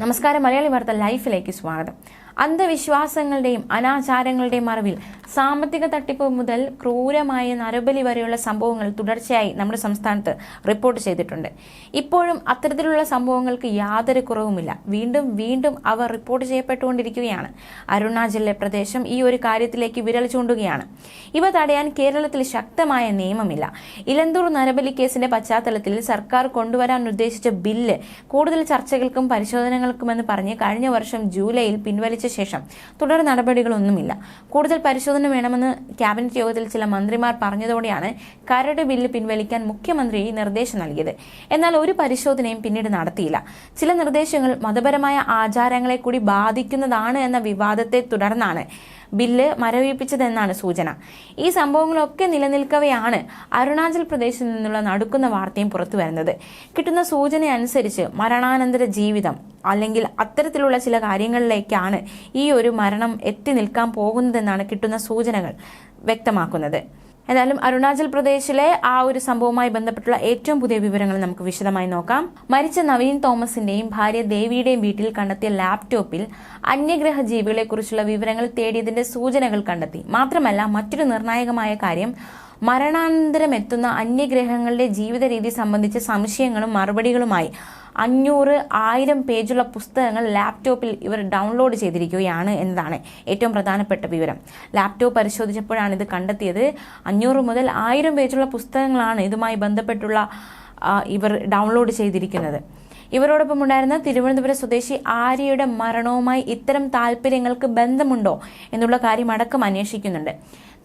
നമസ്കാരം. മലയാളി വാർത്ത ലൈഫിലേക്ക് സ്വാഗതം. അന്ധവിശ്വാസങ്ങളുടെയും അനാചാരങ്ങളുടെയും മറവിൽ സാമ്പത്തിക തട്ടിപ്പ് മുതൽ ക്രൂരമായ നരബലി വരെയുള്ള സംഭവങ്ങൾ തുടർച്ചയായി നമ്മുടെ സംസ്ഥാനത്ത് റിപ്പോർട്ട് ചെയ്തിട്ടുണ്ട്. ഇപ്പോഴും അത്തരത്തിലുള്ള സംഭവങ്ങൾക്ക് യാതൊരു കുറവുമില്ല. വീണ്ടും വീണ്ടും അവർ റിപ്പോർട്ട് ചെയ്യപ്പെട്ടുകൊണ്ടിരിക്കുകയാണ്. അരുണാചലിലെ പ്രദേശം ഈ ഒരു കാര്യത്തിലേക്ക് വിരൽ ചൂണ്ടുകയാണ്. ഇവ തടയാൻ കേരളത്തിൽ ശക്തമായ നിയമമില്ല. ഇലന്തൂർ നരബലി കേസിന്റെ പശ്ചാത്തലത്തിൽ സർക്കാർ കൊണ്ടുവരാൻ ഉദ്ദേശിച്ച ബില്ല് കൂടുതൽ ചർച്ചകൾക്കും പരിശോധനകൾക്കുമെന്ന് പറഞ്ഞ് കഴിഞ്ഞ വർഷം ജൂലൈയിൽ പിൻവലിച്ച ശേഷം തുടർ നടപടികളൊന്നുമില്ല. കൂടുതൽ പരിശോധന വേണമെന്ന് ക്യാബിനറ്റ് യോഗത്തിൽ ചില മന്ത്രിമാർ പറഞ്ഞതോടെയാണ് കരട് ബില്ല് പിൻവലിക്കാൻ മുഖ്യമന്ത്രി നിർദ്ദേശം നൽകിയത്. എന്നാൽ ഒരു പരിശോധനയും പിന്നീട് നടത്തിയില്ല. ചില നിർദ്ദേശങ്ങൾ മതപരമായ ആചാരങ്ങളെ കൂടി ബാധിക്കുന്നതാണ് എന്ന വിവാദത്തെ തുടർന്നാണ് ബില്ല് മരവിപ്പിച്ചതെന്നാണ് സൂചന. ഈ സംഭവങ്ങളൊക്കെ നിലനിൽക്കവെയാണ് അരുണാചൽ പ്രദേശിൽ നിന്നുള്ള നടുക്കുന്ന വാർത്തയും പുറത്തു വരുന്നത്. കിട്ടുന്ന സൂചന അനുസരിച്ച് മരണാനന്തര ജീവിതം അല്ലെങ്കിൽ അത്തരത്തിലുള്ള ചില കാര്യങ്ങളിലേക്കാണ് ഈ ഒരു മരണം എത്തി നിൽക്കാൻ പോകുന്നതെന്നാണ് കിട്ടുന്ന സൂചനകൾ വ്യക്തമാക്കുന്നത്. ഏതായാലും അരുണാചൽ പ്രദേശിലെ ആ ഒരു സംഭവവുമായി ബന്ധപ്പെട്ടുള്ള ഏറ്റവും പുതിയ വിവരങ്ങൾ നമുക്ക് വിശദമായി നോക്കാം. മരിച്ച നവീൻ തോമസിന്റെയും ഭാര്യ ദേവിയുടെയും വീട്ടിൽ കണ്ടെത്തിയ ലാപ്ടോപ്പിൽ അന്യഗ്രഹ ജീവികളെക്കുറിച്ചുള്ള വിവരങ്ങൾ തേടിയതിന്റെ സൂചനകൾ കണ്ടെത്തി. മാത്രമല്ല മറ്റൊരു നിർണായകമായ കാര്യം മരണാനന്തരം എത്തുന്ന അന്യഗ്രഹങ്ങളുടെ ജീവിത രീതി സംബന്ധിച്ച സംശയങ്ങളും മറുപടികളുമായി അഞ്ഞൂറ് ആയിരം പേജുള്ള പുസ്തകങ്ങൾ ലാപ്ടോപ്പിൽ ഇവർ ഡൗൺലോഡ് ചെയ്തിരിക്കുകയാണ് എന്നതാണ് ഏറ്റവും പ്രധാനപ്പെട്ട വിവരം. ലാപ്ടോപ്പ് പരിശോധിച്ചപ്പോഴാണ് ഇത് കണ്ടെത്തിയത്. അഞ്ഞൂറ് മുതൽ ആയിരം പേജുള്ള പുസ്തകങ്ങളാണ് ഇതുമായി ബന്ധപ്പെട്ടുള്ള ഇവർ ഡൗൺലോഡ് ചെയ്തിരിക്കുന്നത്. ഇവരോടൊപ്പം ഉണ്ടായിരുന്ന തിരുവനന്തപുരം സ്വദേശി ആര്യയുടെ മരണവുമായി ഇത്തരം താല്പര്യങ്ങൾക്ക് ബന്ധമുണ്ടോ എന്നുള്ള കാര്യം അടക്കം അന്വേഷിക്കുന്നുണ്ട്.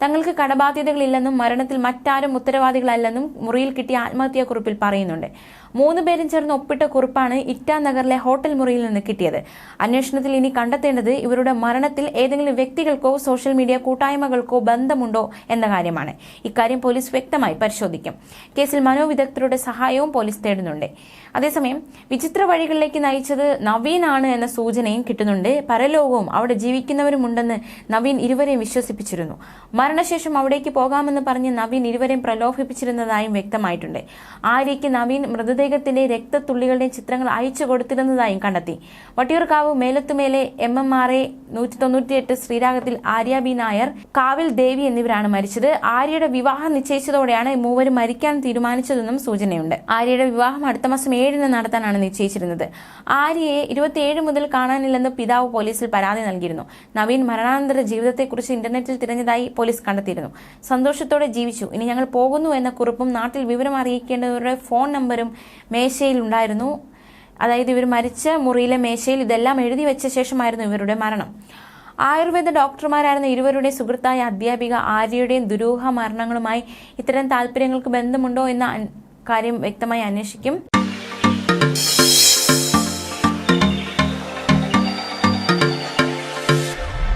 തങ്ങൾക്ക് കടബാധ്യതകളില്ലെന്നും മരണത്തിൽ മറ്റാരും ഉത്തരവാദികളല്ലെന്നും മുറിയിൽ കിട്ടിയ ആത്മഹത്യാക്കുറിപ്പിൽ പറയുന്നുണ്ട്. മൂന്ന് പേരും ചേർന്ന് ഒപ്പിട്ട കുറിപ്പാണ് ഇറ്റാനഗറിലെ ഹോട്ടൽ മുറിയിൽ നിന്ന് കിട്ടിയത്. അന്വേഷണത്തിൽ ഇനി കണ്ടെത്തേണ്ടത് ഇവരുടെ മരണത്തിൽ ഏതെങ്കിലും വ്യക്തികൾക്കോ സോഷ്യൽ മീഡിയ കൂട്ടായ്മകൾക്കോ ബന്ധമുണ്ടോ എന്ന കാര്യമാണ്. ഇക്കാര്യം പോലീസ് വ്യക്തമായി പരിശോധിക്കും. കേസിൽ മനോവിദഗ്ധരുടെ സഹായവും പോലീസ് തേടുന്നുണ്ട്. അതേസമയം വിചിത്ര വഴികളിലേക്ക് നയിച്ചത് നവീനാണ് എന്ന സൂചനയും കിട്ടുന്നുണ്ട്. പരലോകവും അവിടെ ജീവിക്കുന്നവരുമുണ്ടെന്ന് നവീൻ ഇരുവരെയും വിശ്വസിപ്പിച്ചിരുന്നു. മരണശേഷം അവിടേക്ക് പോകാമെന്ന് പറഞ്ഞ് നവീൻ ഇരുവരെയും പ്രലോഭിപ്പിച്ചിരുന്നതായും വ്യക്തമായിട്ടുണ്ട്. ആര്യയ്ക്ക് നവീൻ മൃതദേഹത്തിന്റെ രക്തത്തുള്ളികളുടെയും ചിത്രങ്ങൾ അയച്ചു കൊടുത്തിരുന്നതായും കണ്ടെത്തി. Vattiyoorkavu Melathumele M M R A നൂറ്റി തൊണ്ണൂറ്റിയെട്ട് ശ്രീരാഗത്തിൽ ആര്യ ബി നായർ കാവിൽ ദേവി എന്നിവരാണ് മരിച്ചത്. ആര്യയുടെ വിവാഹം നിശ്ചയിച്ചതോടെയാണ് മൂവരും മരിക്കാൻ തീരുമാനിച്ചതെന്നും സൂചനയുണ്ട്. ആര്യയുടെ വിവാഹം അടുത്ത മാസം ഏഴിന് നടത്താനാണ് നിശ്ചയിച്ചിരുന്നത്. ആര്യയെ ഇരുപത്തിയേഴ് മുതൽ കാണാനില്ലെന്ന് പിതാവ് പോലീസിൽ പരാതി നൽകിയിരുന്നു. നവീൻ മരണാനന്തര ജീവിതത്തെക്കുറിച്ച് ഇന്റർനെറ്റിൽ തിരഞ്ഞതായി പോലീസ് കണ്ടെത്തിയിരുന്നു. സന്തോഷത്തോടെ ജീവിച്ചു. ഇനി ഞങ്ങൾ പോകുന്നു എന്ന കുറിപ്പും നാട്ടിൽ വിവരം അറിയിക്കേണ്ടവരുടെ ഫോൺ നമ്പരും മേശയിൽ ഉണ്ടായിരുന്നു അതായത് ഇവർ മരിച്ച മുറിയിലെ മേശയിൽ ഇതെല്ലാം എഴുതി വെച്ച ശേഷമായിരുന്നു ഇവരുടെ മരണം. ആയുർവേദ ഡോക്ടർമാരായിരുന്ന ഇരുവരുടെ സുഹൃത്തായ അധ്യാപിക ആര്യയുടെയും ദുരൂഹ മരണങ്ങളുമായി ഇത്തരം താല്പര്യങ്ങൾക്ക് ബന്ധമുണ്ടോ എന്ന കാര്യം വ്യക്തമായി അന്വേഷിക്കും.